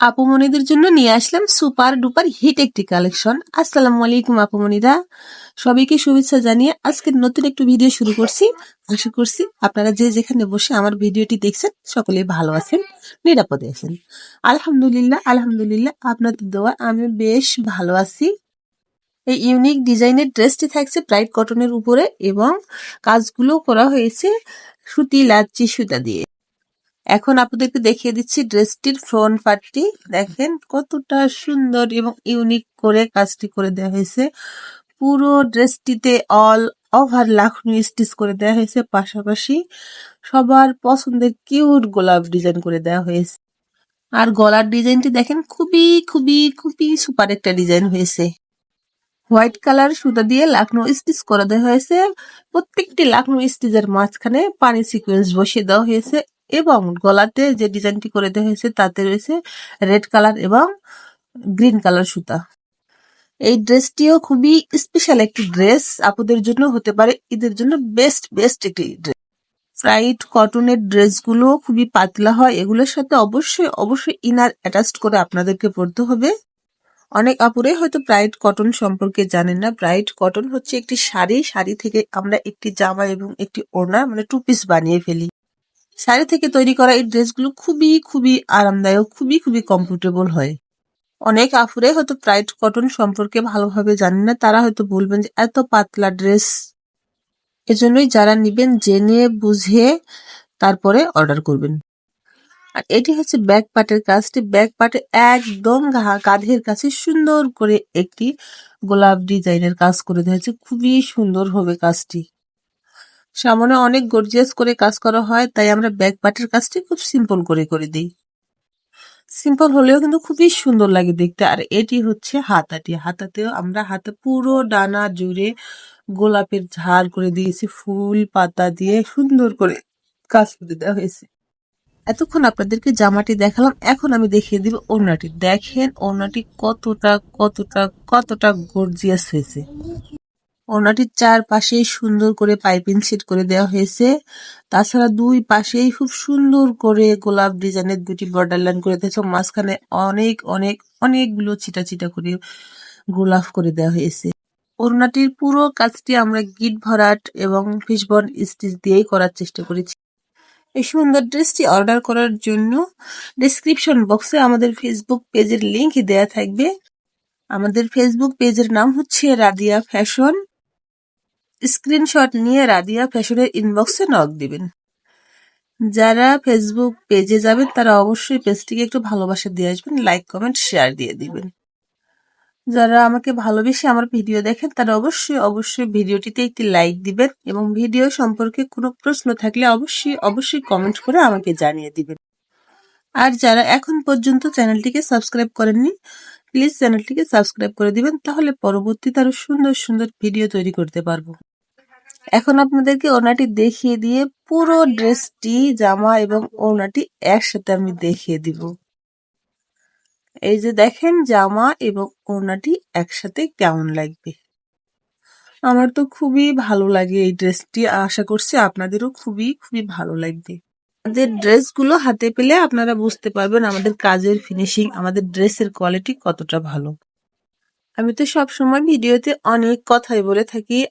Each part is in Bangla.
আপুমনিদের জন্য নিয়ে আসলাম সুপার ডুপার হিট একটি কালেকশন। আসসালামু আলাইকুম আপুমনিরা সবাইকে শুভেচ্ছা জানিয়ে আজকে নতুন একটু ভিডিও শুরু করছি। আশা করছি আপনারা যে যেখানে বসে আমার ভিডিওটি দেখছেন, সকলে ভালো আছেন, নিরাপদে আছেন। আলহামদুলিল্লাহ আলহামদুলিল্লাহ, আপনাদের দোয়া আমি বেশ ভালো আছি। এই ইউনিক ডিজাইনের ড্রেসটি থাকছে ব্রাইট কটনের উপরে এবং কাজগুলো করা হয়েছে সুতি, লাচ্ছি, সুতা দিয়ে। এখন আপনাদেরকে দেখিয়ে দিচ্ছি ড্রেসটির ফ্রন্ট পার্টটি দেখেন কতটা সুন্দর এবং ইউনিক করে কাজটি করে দেওয়া হয়েছে। পুরো ড্রেসটিতে অল ওভার লাখনি স্টিচ করে দেওয়া হয়েছে। পাশাপাশি সবার পছন্দের কিউট গোলাপ ডিজাইন করে দেওয়া হয়েছে। আর গলার ডিজাইনটি দেখেন খুবই খুবই খুবই সুপার একটা ডিজাইন হয়েছে। হোয়াইট কালার সুতা দিয়ে লাখনো স্টিচ করে দেওয়া হয়েছে। প্রত্যেকটি লাখনো স্টিচের মাঝখানে পানি সিকোয়েন্স বসিয়ে দেওয়া হয়েছে। এবং গলাতে যে ডিজাইনটি করে দেওয়া হয়েছে, তাতে রয়েছে রেড কালার এবং গ্রিন কালার সুতা। এই ড্রেসটিও খুবই স্পেশাল একটি ড্রেস। আপুদের জন্য হতে পারে, ঈদের জন্য বেস্ট বেস্ট একটি ড্রেস। ফ্রাইড কটনের ড্রেসগুলো খুবই পাতলা হয়, এগুলোর সাথে অবশ্যই অবশ্যই ইনার অ্যাটাচড করে আপনাদেরকে পড়তে হবে। অনেক আপুরে হয়তো ব্রাইট কটন সম্পর্কে জানেন না। ব্রাইট কটন হচ্ছে একটি শাড়ি শাড়ি থেকে আমরা একটি জামা এবং একটি ওড়না মানে টু পিস বানিয়ে ফেলি। শাড়ি থেকে তৈরি করা এই ড্রেসগুলো খুবই খুবই আরামদায়ক, খুবই খুবই কমফোর্টেবল হয়। অনেক আফুরে হয়তো প্রাইড কটন সম্পর্কে ভালোভাবে জানেন না, তারা হয়তো বলবেন যে এত পাতলা ড্রেস এজন্যই যারা নিবেন, জেনে, বুঝে তারপরে অর্ডার করবেন। আর এটি হচ্ছে ব্যাক পার্টের কাজটি। ব্যাক পার্টে একদম কাঁধের কাছে সুন্দর করে একটি গোলাপ ডিজাইনের কাজ করে দেওয়া হয়েছে। খুবই সুন্দর হবে কাজটি। সামনে অনেক গর্জিয়াস করে কাজ করা হয়, তাই আমরা ব্যাক পার্টের কাজটি খুব সিম্পল করে করে দিই। সিম্পল হলেও কিন্তু খুবই সুন্দর লাগে দেখতে, আর এটি হচ্ছে হাতাটি। হাতাতেও আমরা হাতে পুরো ডানা জুড়ে গোলাপের ঝাড় করে দিয়েছি, ফুল পাতা দিয়ে সুন্দর করে কাজ করে দেওয়া হয়েছে। এতক্ষণ আপনাদেরকে জামাটি দেখালাম, এখন আমি দেখিয়ে দিব ওড়নাটি। দেখেন ওড়নাটি কতটা কতটা কতটা গর্জিয়াস হয়েছে। ওনাটির চারপাশেই সুন্দর করে পাইপিং সেট করে দেওয়া হয়েছে। তাছাড়া দুই পাশেই খুব সুন্দর করে গোলাপ ডিজাইনের দুটি বর্ডার লাইন করে দিয়েছে। মাঝখানে অনেক অনেক, অনেকগুলো চিটা চিটা করে গোলাপ করে দেওয়া হয়েছে। ওড়নাটির পুরো কাজটি আমরা গিট ভরাট এবং ফিশবন স্টিচ দিয়েই করার চেষ্টা করেছি। এই সুন্দর ড্রেসটি অর্ডার করার জন্য ডিসক্রিপশন বক্সে আমাদের ফেসবুক পেজের লিঙ্ক দেয়া থাকবে। আমাদের ফেসবুক পেজের নাম হচ্ছে রাদিয়া ফ্যাশন। স্ক্রিনশট নিয়ে রাদিয়া ফ্যাশনের ইনবক্সে নক দিবেন। যারা ফেসবুক পেজে যাবেন, তারা অবশ্যই পেজটিকে একটু ভালোবাসা দিয়ে আসবেন লাইক কমেন্ট শেয়ার দিয়ে দিবেন। যারা আমাকে ভালোবেসে আমার ভিডিও দেখেন, তারা অবশ্যই অবশ্যই ভিডিওটিতে একটি লাইক দিবেন এবং ভিডিও সম্পর্কে কোনো প্রশ্ন থাকলে অবশ্যই অবশ্যই কমেন্ট করে আমাকে জানিয়ে দিবেন। আর যারা এখন পর্যন্ত চ্যানেলটিকে সাবস্ক্রাইব করেননি প্লিজ চ্যানেলটিকে সাবস্ক্রাইব করে দিবেন, তাহলে পরবর্তীতে আরও সুন্দর সুন্দর ভিডিও তৈরি করতে পারব। এখন আপনাদেরকে ওনাটি দেখিয়ে দিয়ে পুরো ড্রেসটি, জামা এবং ওনাটি একসাথে আমি দেখিয়ে দিব। এই যে দেখেন, জামা এবং ওনাটি একসাথে কেমন লাগবে? আমার তো খুবই ভালো লাগে এই ড্রেসটি, আশা করছি আপনাদেরও খুবই খুবই ভালো লাগবে। আমাদের ড্রেসগুলো হাতে পেলে আপনারা বুঝতে পারবেন আমাদের কাজের ফিনিশিং, আমাদের ড্রেসের কোয়ালিটি কতটা ভালো। আমি তো সব সময় ভিডিওতে অনেক কথাই বলে থাকি।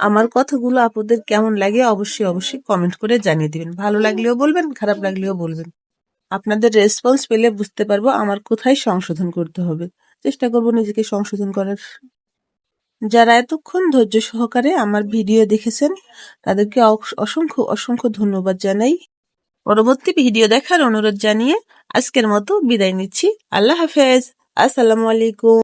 আমার কথাগুলো আপনাদের কেমন লাগে অবশ্যই অবশ্যই কমেন্ট করে জানিয়ে দিবেন। ভালো লাগলেও বলবেন, খারাপ লাগলেও বলবেন। আপনাদের রেসপন্স পেলে বুঝতে পারব আমার কোথায় সংশোধন করতে হবে। চেষ্টা করব নিজেকে সংশোধন করার। যারা এতক্ষণ ধৈর্য সহকারে আমার ভিডিও দেখেছেন, তাদেরকে অসংখ্য অসংখ্য ধন্যবাদ জানাই। পরবর্তী ভিডিও দেখার অনুরোধ জানিয়ে আজকের মতো বিদায় নিচ্ছি। আল্লাহ হাফেজ। আসসালামু আলাইকুম।